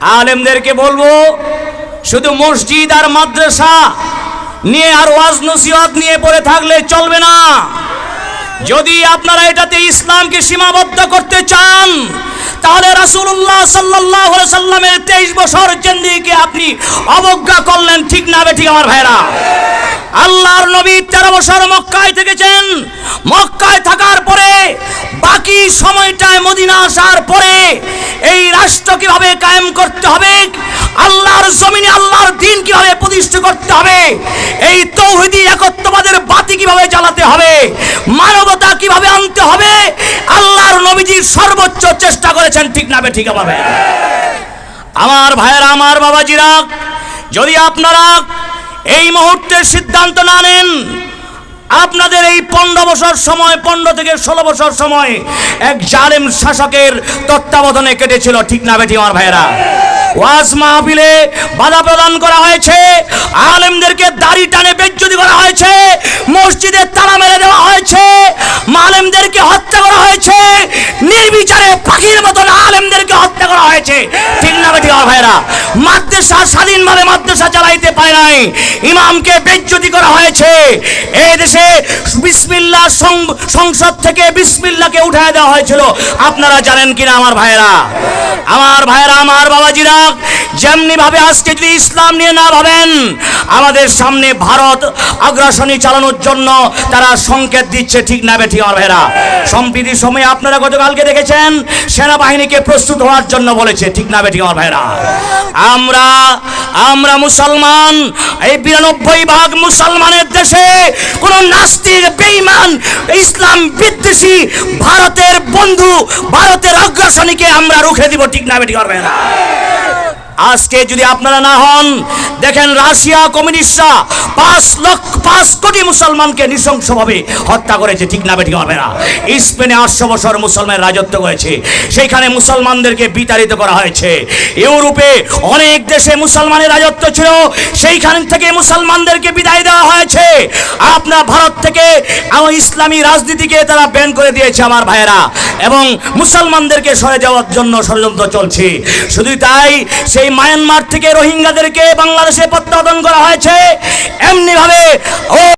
আলেমদেরকে বলব, শুধু মসজিদ আর মাদ্রাসা নিয়ে আর ওয়াজ নসিহত নিয়ে পড়ে থাকলে চলবে না। যদি আপনারা এটাতে ইসলামকে সীমাবদ্ধ করতে চান, তাহলে রাসূলুল্লাহ সাল্লাল্লাহু আলাইহি সাল্লামের 23 বছর জিন্দেগিকে আপনি অবজ্ঞা করলেন, ঠিক না বেঠিক আমার ভাইরা আল্লাহর নবী 13 বছর মক্কায় থেকেছেন। মক্কায় থাকার পরে বাকি সময়টায় মদিনা আসার পরে এই রাষ্ট্র কীভাবে কায়েম করতে হবে আল্লাহর জমিনে আল্লাহর দিন কীভাবে প্রতিষ্ঠা করতে হবে এই তৌহিদি একত্ববাদের বাতি কীভাবে জ্বালাতে হবে? মানবতা কীভাবে আনতে হবে? আল্লাহর নবীজির সর্বোচ্চ চেষ্টা করেছেন, ঠিক না ঠিক ভাই আমার ভাইয়েরা, আমার বাবাজিরা, যদি আপনারা এই মুহূর্তে সিদ্ধান্ত না নেন, আপনাদের এই পনেরো বছর সময়, পনেরো থেকে ষোলো বছর সময় এক জালেম শাসকের তত্ত্বাবধানে কেটেছিল, ঠিক না বেটি আমার ভাইয়েরা? ওয়াজ মাহফিলে বাধা প্রদান করা হয়েছে, আলেমদেরকে দাড়ি টানে বেজ্জতি করা হয়েছে মসজিদে তালা মেরে দেওয়া হয়েছে। মালেমদেরকে হত্যা করা হয়েছে। নির্বিচারে পাখির মতন আলেমদেরকে হত্যা করা হয়েছে। ঠিক না আমার ভাইয়েরা? মাদ্রাসা স্বাধীনভাবে মাদ্রাসা চালাইতে পারে নাই। ইমামকে বেজ্জতি করা হয়েছে। এই দেশে বিসমিল্লাহ সং- সংসদ থেকে বিসমিল্লাহকে উঠায় দেওয়া হয়েছিল। আপনারা জানেন কিনা আমার ভাইয়েরা? আমার ভাইয়েরা, আমার বাবাজিরা যেমনি ভাবে আজকে যদি ইসলাম নিয়ে না ভাবেন, আমাদের সামনে ভারত আগ্রাসনী চালানোর জন্য তারা সংকেত দিচ্ছে, ঠিক না বেঠিক আমার ভাইয়েরা? সম্প্রীতির সময় আপনারা গতকালকে দেখেছেন, সেনাবাহিনীকে প্রস্তুত হওয়ার জন্য বলেছে, ঠিক না বেঠিক আমার ভাইয়েরা? আমরা আমরা মুসলমান, এই বিরানব্বই ভাগ মুসলমানের দেশে কোন নাস্তিক, বেঈমান, ইসলাম বিদ্বেষী ভারতের বন্ধু, ভারতের অগ্রাসনীকে আমরা রুখে দিব, ঠিক না বেঠিক আমার ভাইয়েরা? আজকে যদি আপনারা না হন, দেখেন রাশিয়া কমিউনিস্টরা পাঁচ লক্ষ, পাঁচ কোটি মুসলমানকে নৃশংসভাবে হত্যা করেছে, ঠিক না বেঠিক হবে না স্পেনে আটশো বছর মুসলমান রাজত্ব করেছে সেইখানে মুসলমানদেরকে বিতাড়িত করা হয়েছে। ইউরোপে অনেক দেশে মুসলমানের রাজত্ব ছিল, সেইখান থেকে মুসলমানদেরকে বিদায় দেওয়া হয়েছে। আপনার ভারত থেকে আমার ইসলামী রাজনীতিকে তারা ব্যান করে দিয়েছে আমার ভাইয়েরা। এবং মুসলমানদেরকে সরে যাওয়ার জন্য ষড়যন্ত্র চলছে। শুধু তাই, সেই মায়ানমার থেকে রোহিঙ্গাদেরকে বাংলাদেশে প্রত্যাবর্তন করা হয়েছে। এমনিভাবে ও